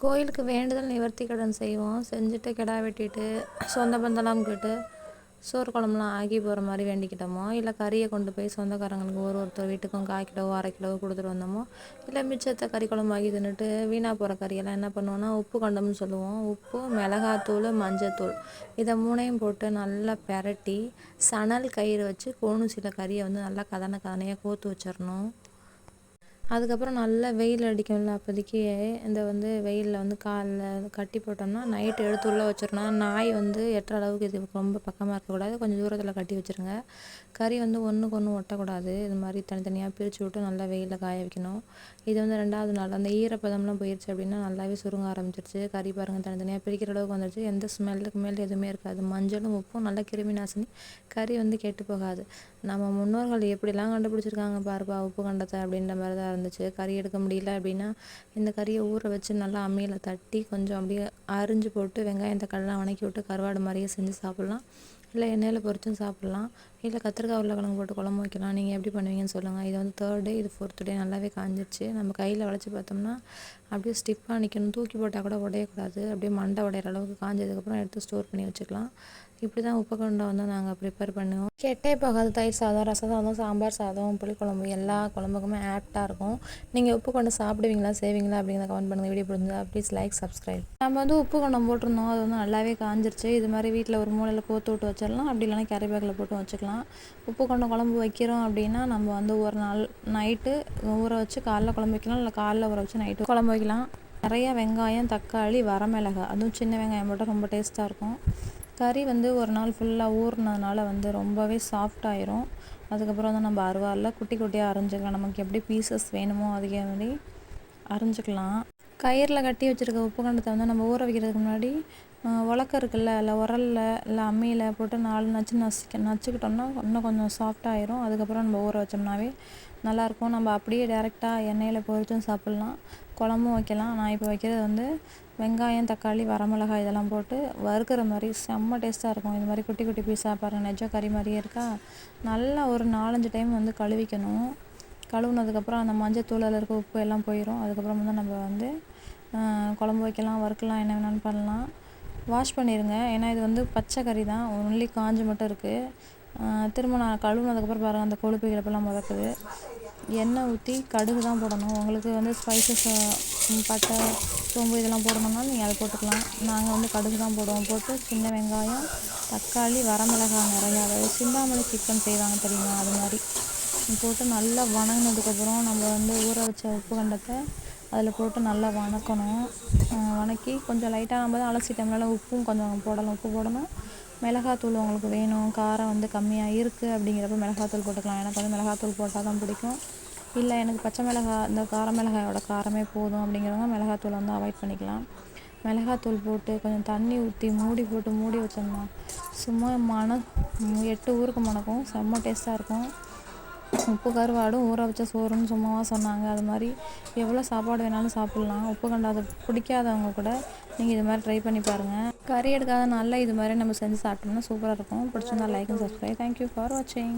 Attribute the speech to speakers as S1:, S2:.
S1: கோயிலுக்கு வேண்டுதல் நிவர்த்தி கடன் செய்வோம். செஞ்சுட்டு கிடா வெட்டிட்டு சொந்த பந்தம்லாம் கேட்டு சோறு குழம்புலாம் ஆகி போகிற மாதிரி வேண்டிக்கிட்டோமோ? இல்லை கறியை கொண்டு போய் சொந்தக்காரங்களுக்கு ஒரு ஒருத்தர் வீட்டுக்கும் கால் கிலோ அரை கிலோ கொடுத்துட்டு வந்தோமோ? இல்லை மிச்சத்தை கறி குழம்பு ஆகி தின்னுட்டு வீணாக போகிற கறியெல்லாம் என்ன பண்ணுவோன்னா உப்பு கண்டம்னு சொல்லுவோம். உப்பு மிளகாத்தூள் மஞ்சத்தூள். இதை மூணையும் போட்டு நல்லா பெரட்டி சணல் கயிறு வச்சு கோணுசில கறியை வந்து நல்லா கதனை கதனையாக கோத்து வச்சிடணும். அதுக்கப்புறம் நல்லா வெயில் அடிக்கும்ல அப்போதைக்கு இந்த வந்து வெயிலில் வந்து காலில் கட்டி போட்டோம்னா நைட்டு எடுத்து உள்ளே வச்சிடணும். நாய் வந்து எட்டுற அளவுக்கு இது ரொம்ப பக்கமாக இருக்கக்கூடாது கொஞ்சம் தூரத்தில் கட்டி வச்சுருங்க. கறி வந்து ஒன்றுக்கு ஒன்று ஒட்டக்கூடாது. இது மாதிரி தனித்தனியாக பிரித்து விட்டு நல்லா வெயிலில் காய வைக்கணும். இது வந்து ரெண்டாவது நாள். அந்த ஈரப்பதம்லாம் போயிடுச்சு அப்படின்னா நல்லாவே சுருங்க ஆரம்பிச்சிருச்சு. கறி பாருங்கள் தனித்தனியாக பிரிக்கிற அளவுக்கு வந்துடுச்சு எந்த ஸ்மெல்லுக்கு மேலே எதுவுமே இருக்காது. மஞ்சளும் உப்பும் நல்லா கிருமி நாசினி. கறி வந்து கெட்டு போகாது. நம்ம முன்னோர்கள் எப்படிலாம் கண்டுபிடிச்சிருக்காங்க பாருப்பா உப்பு கண்டத்தை அப்படின்ற மாதிரி தான் வந்துச்சு. கறி எடுக்க முடியல அப்படின்னா இந்த கறியை ஊற வச்சு நல்லா அம்மியில் தட்டி கொஞ்சம் அப்படியே அரிஞ்சு போட்டு வெங்காயம் தக்காளிலாம் வணக்கி விட்டு கருவாடு மாதிரியே செஞ்சு சாப்பிட்லாம். இல்லை எண்ணெயில் பொரிச்சும் சாப்பிட்லாம். இல்லை கத்திரிக்காய் உருளைக்கிழங்கு போட்டு குழம்பு வைக்கலாம். நீங்கள் எப்படி பண்ணுவீங்கன்னு சொல்லுங்கள் இது வந்து தேர்ட் டே இது ஃபோர்த் டே நல்லாவே காஞ்சிருச்சு. நம்ம கையில் வளைச்சி பார்த்தோம்னா அப்படியே ஸ்டிப்பாக நிற்கணும் தூக்கி போட்டால் கூட உடையக்கூடாது. அப்படியே மண்டை உடையிற அளவுக்கு காஞ்சதுக்கப்புறம் எடுத்து ஸ்டோர் பண்ணி வச்சுக்கலாம். இப்படி தான் உப்புக்கண்டை வந்து நாங்கள் ப்ரிப்பேர் பண்ணுவோம். கெட்டே போகாது தயிர் சாதம் ரசம் சாதம் சாம்பார் சாதம் புளிக்குழம்பு எல்லா குழம்புக்குமே ஆப்டாக இருக்கும். நீங்கள் உப்பு கொண்டு சாப்பிடுவீங்களா செய்வீங்களா அப்படிங்கிறத கமெண்ட் பண்ணுங்கள் வீடியோ பிடிச்சிருந்தா ப்ளீஸ் லைக் சப்ஸ்கிரைப் நம்ம வந்து உப்பு கொண்டம் போட்டிருந்தோம். அது வந்து நல்லாவே காஞ்சிருச்சு. இது மாதிரி வீட்டில் ஒரு மூலையில் கோத்து விட்டு வச்சிடலாம். அப்படி இல்லைனா கேரி பேக்கில் போட்டு வச்சுக்கலாம். உப்பு கொண்டம் குழம்பு வைக்கிறோம் அப்படின்னா நம்ம வந்து ஒரு நாள் நைட்டு ஊற வச்சு காலைல குழம்பு வைக்கலாம். இல்லை காலைல ஊற வச்சு நைட்டு குழம்பு வைக்கலாம். நிறையா வெங்காயம் தக்காளி வரமிளகாய் அதுவும் சின்ன வெங்காயம் போட்டால் ரொம்ப டேஸ்ட்டாக இருக்கும். கறி வந்து ஒரு நாள் ஃபுல்லாக ஊறினதுனால வந்து ரொம்பவே சாஃப்டாயிரும் அதுக்கப்புறம் வந்து நம்ம அருவாரில் குட்டி குட்டியாக அரைஞ்சிக்கலாம். நமக்கு எப்படி பீசஸ் வேணுமோ அதுக்கே மாதிரி அரைஞ்சிக்கலாம். கயிறில் கட்டி வச்சுருக்க உப்பு கண்டத்தை வந்து நம்ம ஊற வைக்கிறதுக்கு முன்னாடி உலக்க இருக்குல்ல இல்லை உரலில் இல்லை அம்மியில் போட்டு நாலு நச்சு நசிக்க நச்சுக்கிட்டோம்னா இன்னும் கொஞ்சம் சாஃப்டாயிரும் அதுக்கப்புறம் நம்ம ஊற வச்சோம்னாவே நல்லாயிருக்கும் நம்ம அப்படியே டேரெக்டாக எண்ணெயில் பொரிச்சும் சாப்பிட்லாம். குழம்பும் வைக்கலாம். நான் இப்போ வைக்கிறது வந்து வெங்காயம் தக்காளி வரமிளகாய் இதெல்லாம் போட்டு வறுக்கிற மாதிரி செம்ம டேஸ்ட்டாக இருக்கும். இது மாதிரி குட்டி குட்டி பீஸாக பாருங்கள் நெஜம் கறி மாதிரியே இருக்கா? நல்லா ஒரு நாலஞ்சு டைம் வந்து கழுவிக்கணும். கழுவுனதுக்கப்புறம் அந்த மஞ்சள் தூளில் இருக்க உப்பு எல்லாம் போயிடும் அதுக்கப்புறம் வந்து நம்ம வந்து குழம்பு வைக்கலாம் வறுக்கலாம் என்ன வேணாலும் பண்ணலாம். வாஷ் பண்ணிடுங்க ஏன்னா இது வந்து பச்சை கறி தான். ஒன்லி காஞ்சு மட்டும் இருக்குது திரும்ப நான் கழுவுனதுக்கப்புறம் பாருங்கள் அந்த கொழுப்பு கிழப்பெல்லாம் மிதக்குது எண்ணெய் ஊற்றி கடுகு தான் போடணும். உங்களுக்கு வந்து ஸ்பைசஸ் பட்டை சோம்பு இதெல்லாம் போடணும்னாலும் நீங்கள் அதை போட்டுக்கலாம். நாங்கள் வந்து கடுகு தான் போடுவோம். போட்டு சின்ன வெங்காயம் தக்காளி வரமிளகாய் நிறையா. அதாவது சிந்தாமணி சிக்கன் செய்வாங்க தெரியுமா? அது மாதிரி. போட்டு நல்லா வணங்கினதுக்கப்புறம் நம்ம வந்து ஊற வச்ச உப்பு கண்டத்தை அதில் போட்டு நல்லா வணக்கணும். வணக்கி கொஞ்சம் லைட்டாக நம்ம தான் அலசிட்டோம்னால உப்பும் கொஞ்சம் போடணும். உப்பு போடணும். மிளகாத்தூள் உங்களுக்கு வேணும். காரம் வந்து கம்மியாக இருக்குது அப்படிங்கிறப்ப மிளகாத்தூள் போட்டுக்கலாம். எனக்கு வந்து மிளகாத்தூள் போட்டால் தான் பிடிக்கும். இல்லை எனக்கு பச்சை மிளகாய் இந்த கார மிளகாயோட காரமே போதும் அப்படிங்கிறவங்க மிளகாத்தூள் வந்து அவாய்ட் பண்ணிக்கலாம். மிளகாத்தூள் போட்டு கொஞ்சம் தண்ணி ஊற்றி மூடி போட்டு மூடி வச்சோம்னா சும்மா மண எட்டு ஊருக்கு மணக்கும். செம்ம டேஸ்ட்டாக இருக்கும். உப்பு கருவாடும் ஊற வச்ச சோறுன்னு சும்மாவாக சொன்னாங்க. அது மாதிரி எவ்வளோ சாப்பாடு வேணாலும் சாப்பிட்லாம். உப்பு கண்டாத பிடிக்காதவங்க கூட நீங்கள் இது மாதிரி ட்ரை பண்ணி பாருங்கள் கறி எடுக்காத நாளில் இது மாதிரி நம்ம செஞ்சு சாப்பிட்டோம்னா சூப்பராக இருக்கும். பிடிச்சிருந்தா like and subscribe thank you for வாட்சிங்